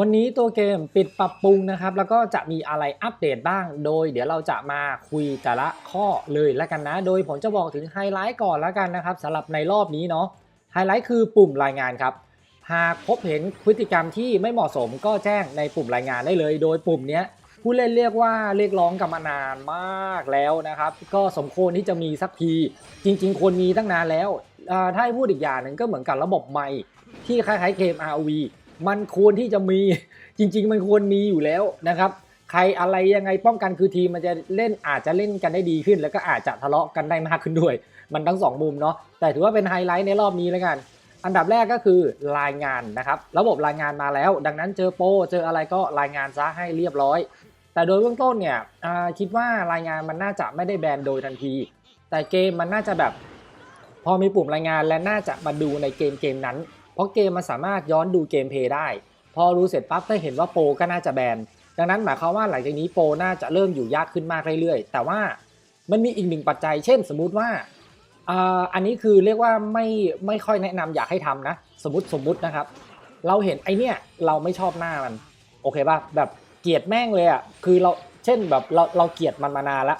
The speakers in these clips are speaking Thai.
วันนี้ตัวเกมปิดปรับปรุงนะครับ แล้วก็จะมีอะไรอัปเดตบ้าง โดย เดี๋ยวเราจะมาคุยแต่ละข้อเลยแล้วกันนะ โดยผมจะบอกถึงไฮไลท์ก่อนแล้วกันนะครับสำหรับในรอบนี้เนาะไฮไลท์คือปุ่มรายงานครับ หากพบเห็นพฤติกรรมที่ไม่เหมาะสมก็แจ้งในปุ่มรายงานได้เลย โดยปุ่มนี้ผู้เล่นเรียกว่าเรียกร้องกันมานานมากแล้วนะครับ ก็สมควรที่จะมีสักที จริง ๆ ควรมีตั้งนานแล้วถ้าให้พูดอีกอย่างหนึ่งก็เหมือนกับระบบใหม่ที่คล้ายๆเกม ROV มันควรที่จะมีจริง ๆ มันควรมีอยู่แล้วนะครับ ใครอะไรยังไงป้องกันคือทีมมันจะเล่นอาจจะเล่นกันได้ดีขึ้น แล้วก็อาจจะทะเลาะกันได้มากขึ้นด้วย มันทั้งสองมุมเนาะแต่ถือว่าเป็นไฮไลท์ในรอบนี้แล้วกันอันดับแรกก็คือรายงานนะครับระบบรายงานมาแล้ว ดังนั้นเจอโปเจออะไรก็รายงานซะให้เรียบร้อย แต่โดยเบื้องต้นเนี่ยคิดว่ารายงานมันน่าจะไม่ได้แบนโดยทันที แต่เกมมันน่าจะแบบ พอมีปุ่มรายงานและน่าจะมาดูในเกมเกมนั้น เพราะเกมมันสามารถย้อนดูเกมเพย์ได้ พอรู้เสร็จปั๊บถ้าเห็นว่าโปรก็น่าจะแบนดังนั้นหมายความว่าหลังจากนี้โปรน่าจะเริ่มอยู่ยากขึ้นมากเรื่อยๆ แต่ว่ามันมีอีกหนึ่งปัจจัย เช่น สมมุติว่าอ่าอันนี้คือเรียกว่าไม่ไม่ค่อยแนะนำอยากให้ทำนะ สมมติสมมุตินะครับ เราเห็นไอเนี้ยเราไม่ชอบหน้ามัน โอเคป่ะแบบเกลียดแม่งเลยอะคือเราเช่นแบบเราเราเกลียดมันมานานละ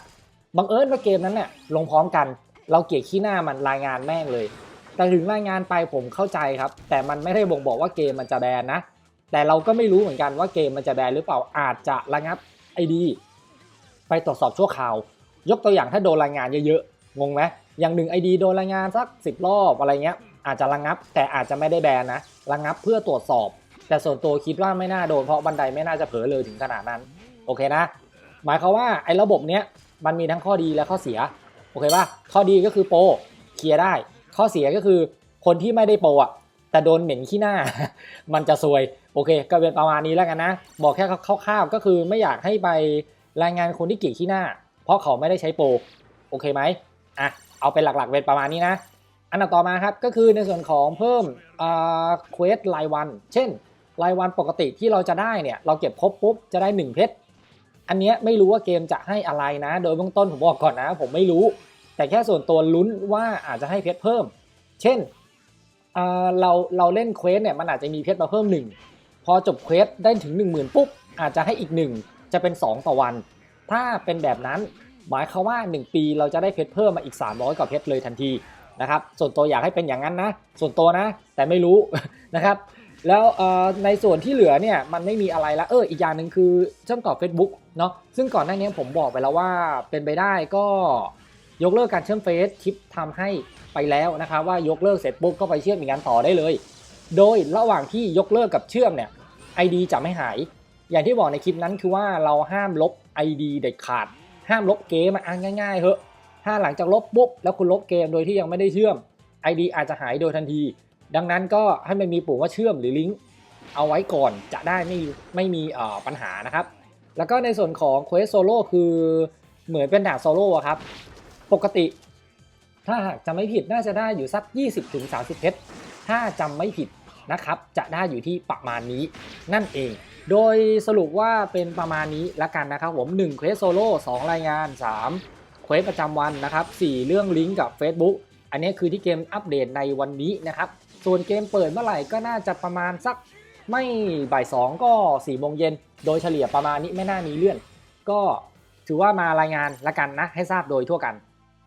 บังเอิญว่าเกมนั้นเนี่ยลงพร้อมกัน เราเกลียดขี้หน้ามันรายงานแม่งเลย แต่ถึงรายงานไปผมเข้าใจครับ แต่มันไม่ได้บ่งบอกว่าเกมมันจะแบนนะ แต่เราก็ไม่รู้เหมือนกันว่าเกมมันจะแบนหรือเปล่าอาจจะระงับไอดีไปตรวจสอบชั่วคราว ยกตัวอย่างถ้าโดนรายงานเยอะๆงงไหมอย่างหนึ่งไอดีโดนรายงานสักสิบรอบอะไรเงี้ย อาจจะระงับ แต่อาจจะไม่ได้แบนนะระงับเพื่อตรวจสอบ แต่ส่วนตัวคิดว่าไม่น่าโดนเพราะบันไดไม่น่าจะเผลอเลยถึงขนาดนั้นโอเคนะ หมายความว่าไอ้ระบบเนี้ยมันมีทั้งข้อดีและข้อเสียโอเคป่ะข้อดีก็คือโปรเคลียร์ได้ ข้อเสียก็คือคนที่ไม่ได้โปรอะแต่โดนเหม็นขี้หน้า มันจะซวย โอเค ก็เป็นประมาณนี้แล้วกันนะ บอกแค่คร่าวๆก็คือไม่อยากให้ไปรายงานคนที่กลียดขี้หน้า เพราะเขาไม่ได้ใช้โปรโอเคไหมอะเอาเป็นหลักๆเป็นประมาณนี้นะ อันดับต่อมาครับก็คือในส่วนของเพิ่มเควสรายวัน เช่น รายวันปกติที่เราจะได้เนี่ยเราเก็บครบปุ๊บจะได้ 1 เพชรอันเนี้ยไม่รู้ว่าเกมจะให้อะไรนะ โดยเบื้องต้นผมบอกก่อนนะ ผมไม่รู้ แต่แค่ส่วนตัวลุ้นว่าอาจจะให้เพชรเพิ่ม เช่นเราเราเล่นเควสเนี่ยมันอาจจะมีเพชรมาเพิ่ม 1 พอจบเควสได้ถึง 1 0,000 ปุ๊บ อาจจะให้อีก 1 จะเป็น 2 ต่อวัน ถ้าเป็นแบบนั้นหมายความว่า 1 ปีเราจะได้เพชรเพิ่มมาอีก 300กว่าเพชรเลยทันทีนะครับส่วนตัวอยากให้เป็นอย่างนั้นนะ ส่วนตัวนะ แต่ไม่รู้นะครับแล้วในส่วนที่เหลือเนี่ยมันไม่มีอะไรละเอออีกอย่างหนึ่งคือเชื่อมต่อ Facebook เนาะซึ่งก่อนหน้านี้ผมบอกไปแล้วว่าเป็นไปได้ก็ ยกเลิกการเชื่อมเฟซคลิปทำให้ไปแล้วนะครับว่ายกเลิกเสร็จปุ๊บก็ไปเชื่อมอีกงานต่อได้เลย โดยระหว่างที่ยกเลิกกับเชื่อมเนี่ย ID จะไม่หาย อย่างที่บอกในคลิปนั้นคือว่าเราห้ามลบ ID เด็ดขาด ห้ามลบเกมอะง่ายๆเถอะถ้าหลังจากลบปุ๊บแล้วคุณลบเกมโดยที่ยังไม่ได้เชื่อม ID อาจจะหายโดยทันที ดังนั้นก็ให้มันมีปุ่มว่าเชื่อมหรือลิงก์เอาไว้ก่อนจะได้ไม่ไม่มีปัญหานะครับ แล้วก็ในส่วนของ Quest Solo คือเหมือนเป็นดาบโซโล่ครับ ปกติ ถ้าหากจะไม่ผิดน่าจะได้อยู่สัก 20-30 เพชร ถ้าจำไม่ผิดนะครับ จะได้อยู่ที่ประมาณนี้นั่นเอง โดยสรุปว่าเป็นประมาณนี้ละกันนะครับผม1 Quest Solo 2รายงาน 3เควสประจำวันนะครับ4เรื่องลิงก์กับ Facebook อันนี้คือที่เกมอัปเดตในวันนี้นะครับ ส่วนเกมเปิดเมื่อไหร่ก็น่าจะประมาณสักไม่บ่ายสองก็4ี่โมงเย็น โดยเฉลี่ยประมาณนี้ไม่น่ามีเลื่อน ก็ถือว่ามารายงานละกันนะให้ทราบโดยทั่วกัน